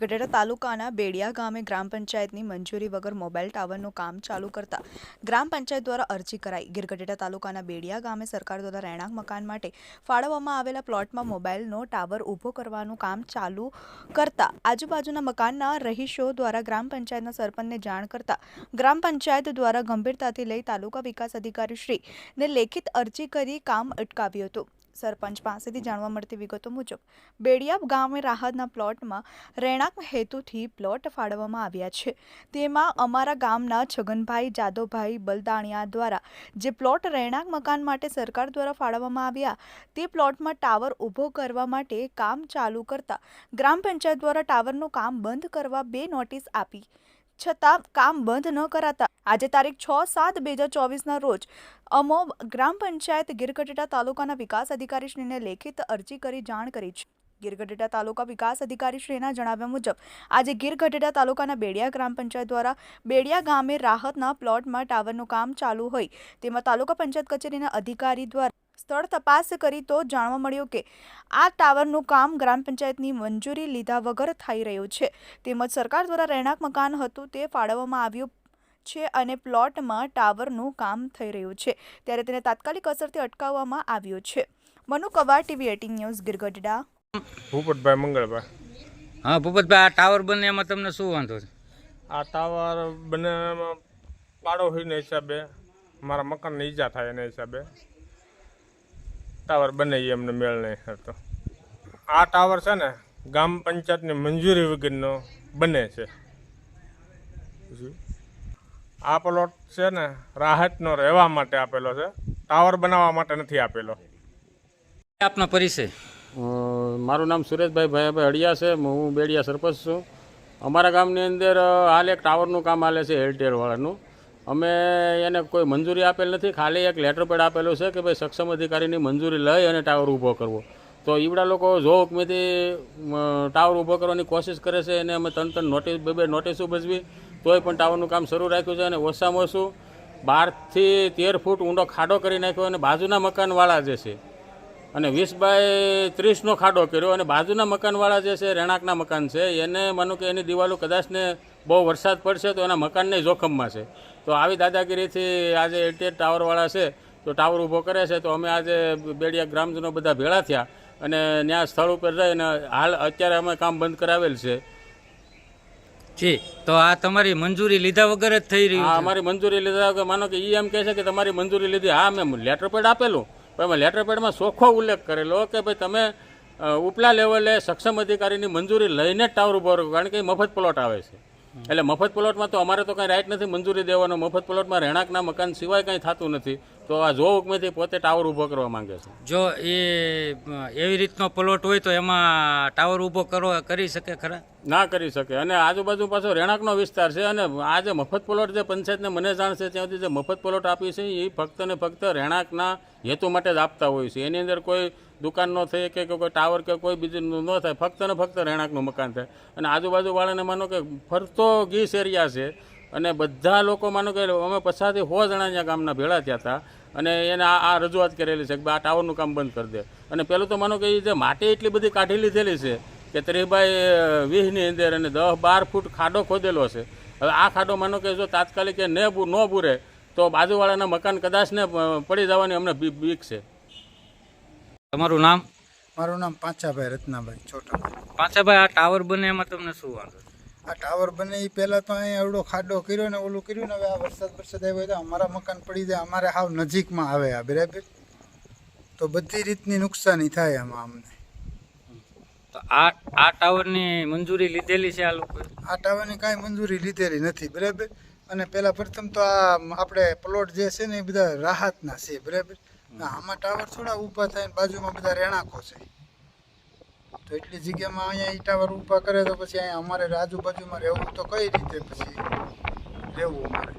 ગઢડા તાલુકાના બેડિયા ગામે ગ્રામ પંચાયતની મંજૂરી વગર મોબાઈલ ટાવરનું કામ ચાલુ કરતા ગ્રામ પંચાયત દ્વારા અરજી કરાઈ. ગીરગઢડા તાલુકાના બેડિયા ગામે સરકાર દ્વારા રહેણાંક મકાન માટે ફાળવવામાં આવેલા પ્લોટમાં મોબાઈલનો ટાવર ઊભો કરવાનું કામ ચાલુ કરતા આજુબાજુના મકાનના રહીશો દ્વારા ગ્રામ પંચાયતના સરપંચને જાણ કરતા ગ્રામ પંચાયત દ્વારા ગંભીરતાથી લઈ તાલુકા વિકાસ અધિકારી શ્રીને લેખિત અરજી કરી કામ અટકાવ્યું હતું. સરપંચ પાસેથી જાણવા મળતી વિગતો મુજબ, બેડિયા ગામે રાહતના પ્લોટમાં રહેણાંક હેતુથી પ્લોટ ફાળવવામાં આવ્યા છે. તેમાં અમારા ગામના છગનભાઈ, જાદવભાઈ બલદાણિયા દ્વારા જે પ્લોટ રહેણાંક મકાન માટે સરકાર દ્વારા ફાળવવામાં આવ્યા, તે પ્લોટમાં ટાવર ઊભો કરવા માટે કામ ચાલુ કરતા ગ્રામ પંચાયત દ્વારા ટાવરનું કામ બંધ કરવા બે નોટિસ આપી. છતાં કામ બંધ ન કરાતા. આજે તારીખ છ સાત બે હજાર ચોવીસના રોજ અમો ગ્રામ પંચાયત ગીરગઢડા તાલુકાના વિકાસ અધિકારીશ્રીને લેખિત અરજી કરી જાણ કરી છે. ગીરગઢડા તાલુકા વિકાસ અધિકારીશ્રીના જણાવ્યા મુજબ, આજે ગીરગઢડા તાલુકાના બેડિયા ગ્રામ પંચાયત દ્વારા બેડિયા ગામે રાહતના પ્લોટમાં ટાવરનું કામ ચાલુ હોય તેમાં તાલુકા પંચાયત કચેરીના અધિકારી દ્વારા સ્થળ તપાસ કરી તો જાણવા મળ્યું કે આ ટાવરનું કામ ગ્રામ પંચાયતની મંજૂરી લીધા વગર થઈ રહ્યું છે. તેમજ સરકાર દ્વારા રહેણાંક મકાન હતું તે ફાળવવામાં આવ્યું છે અને પ્લોટમાં ટાવરનું કામ થઈ રહ્યું છે. ત્યારે તેને તાત્કાલિક અસરથી અટકાવવામાં આવ્યું છે. Manu Kava TV eighteen news Girgadhada. Bhupatbhai Mangalbhai. હા ભૂપતભાઈ આ ટાવર બને એમાં તમને શું વાંધો છે? આ ટાવર બનાવવામાં પાડોશીના હિસાબે મારા મકાનને ઈજા થાય એના હિસાબે. ટાવર બનાવીએ અમને એમને મેળ નહીં હતો આ ટાવર છે ને ગામ પંચાયતની મંજૂરી વગરનો બને છે. આ પ્લોટ છે ને રાહતનો રહેવા માટે આપેલો છે. ટાવર બનાવવા માટે નથી આપેલો. આપનો પરિચય. મારું નામ સુરેશભાઈ ભાઈભાઈ હળિયા છે. હું બેડિયા સરપંચ છું. અમારા ગામની અંદર હાલ એક ટાવરનું કામ હાલે છે એરટેલવાળાનું અમે એને કોઈ મંજૂરી આપેલ નથી. ખાલી એક લેટર પેડ આપેલું છે કે ભાઈ સક્ષમ અધિકારીની મંજૂરી લઈ અને ટાવર ઊભો કરવો. તો ઈવડા લોકો જો હુકમેથી ટાવર ઊભો કરવાની કોશિશ કરે છે એને અમે ત્રણ ત્રણ નોટિસ બે બે નોટિસો ભજવી તોય પણ ટાવરનું કામ શરૂ રાખ્યું છે અને ઓછામાં ઓછું બારથી તેર ફૂટ ઊંડો ખાડો કરી નાખ્યો અને બાજુના મકાનવાળા જે છે અને વીસ બાય ત્રીસનો ખાડો કર્યો અને બાજુના મકાનવાળા જે છે રહેણાંકના મકાન છે એને માનો કે એની દિવાલો કદાચને બહુ વરસાદ પડશે તો એના મકાનને જોખમમાં છે. તો આવી દાદાગીરીથી આજે એટીએટ ટાવરવાળા છે તો ટાવર ઊભો કરે છે તો અમે આજે બેડિયા ગ્રામજનો બધા ભેળા થયા અને ત્યાં સ્થળ ઉપર રહીને હાલ અત્યારે અમે કામ બંધ કરાવેલ છે. જી તો આ તમારી મંજૂરી લીધા વગર જ થઈ આ રહ્યું અમારી મંજૂરી લીધા વગર માનો કે એ એમ કહે છે કે તમારી મંજૂરી લીધી હા મેં લેટર પેડ આપેલું. પણ એમાં લેટર પેડમાં ચોખ્ખો ઉલ્લેખ કરેલો કે ભાઈ તમે ઉપલા લેવલે સક્ષમ અધિકારીની મંજૂરી લઈને જ ટાવર ઊભો રહો, કારણ કે મફત પ્લોટ આવે છે. એટલે મફત પ્લોટમાં તો અમારે તો કંઈ રાઈટ નથી મંજૂરી દેવાનો. મફત પ્લોટમાં રહેણાંકના મકાન સિવાય કંઈ થતું નથી. તો આ જો હુકમેથી પોતે ટાવર ઊભો કરવા માંગે છે. જો એ એવી રીતનો પ્લોટ હોય તો એમાં ટાવર ઊભો કરો કરી શકે ખરા? ના કરી શકે. અને આજુબાજુ પાછો રહેણાંકનો વિસ્તાર છે અને આ જે મફત પ્લોટ જે પંચાયતને મને જાણ છે ત્યાં સુધી જે મફત પ્લોટ આપી છે એ ફક્ત ને ફક્ત રહેણાંકના હેતુ માટે જ આપતા હોય છે. એની અંદર કોઈ દુકાન ન થઈ કે કોઈ ટાવર કે કોઈ બીજું ન થાય, ફક્ત ને ફક્ત રહેણાંકનું મકાન થાય. અને આજુબાજુવાળાને માનો કે ફરતો ગીસ એરિયા છે, અને બધા લોકો માનો કે અમે પછાથી સો જણા અહીંયા ગામના ભેળા થયા હતા, અને એને આ આ રજૂઆત કરેલી છે કે આ ટાવરનું કામ બંધ કરી દે. અને પેલું તો માનો કે એ જે માટી એટલી બધી કાઢી લીધેલી છે, કે ત્રીબાઈ વીસની અંદર અને દસ બાર ફૂટ ખાડો ખોદેલો છે. હવે આ ખાડો માનો કે જો તાત્કાલિક ન બુરે, તો બાજુવાળાના મકાન કદાચ ને પડી જવાની અમને બીક છે. તમારું નામ? મારું નામ પાંચાભાઈ રત્નાભાઈ છોટાભાઈ. પાછાભાઈ આ ટાવર બને એમાં તમને શું વાંધો? આ ટાવર બને એ પહેલાં તો અહીંયા એવડો ખાડો કર્યો ને ઓલું કર્યું ને હવે આ વરસાદ વરસાદ આવ્યો તો અમારા મકાન પડી જાય અમારે હાવ નજીકમાં આવે આ બરાબર? તો બધી રીતની નુકસાની થાય આમાં અમને. તો આ આ ટાવરની મંજૂરી લીધેલી છે આ લોકો? આ ટાવરની કાંઈ મંજૂરી લીધેલી નથી બરાબર? અને પહેલાં પ્રથમ તો આ આપણે પ્લોટ જે છે ને એ બધા રાહતના છે બરાબર? આમાં ટાવર થોડા ઊભા થાય ને બાજુમાં બધા રહેણાંકો છે. તો એટલી જગ્યામાં અહીંયા એ ટાવર ઊભા કરે તો પછી અહીંયા અમારે આજુબાજુમાં રહેવું તો કઈ રીતે પછી રહેવું અમારે?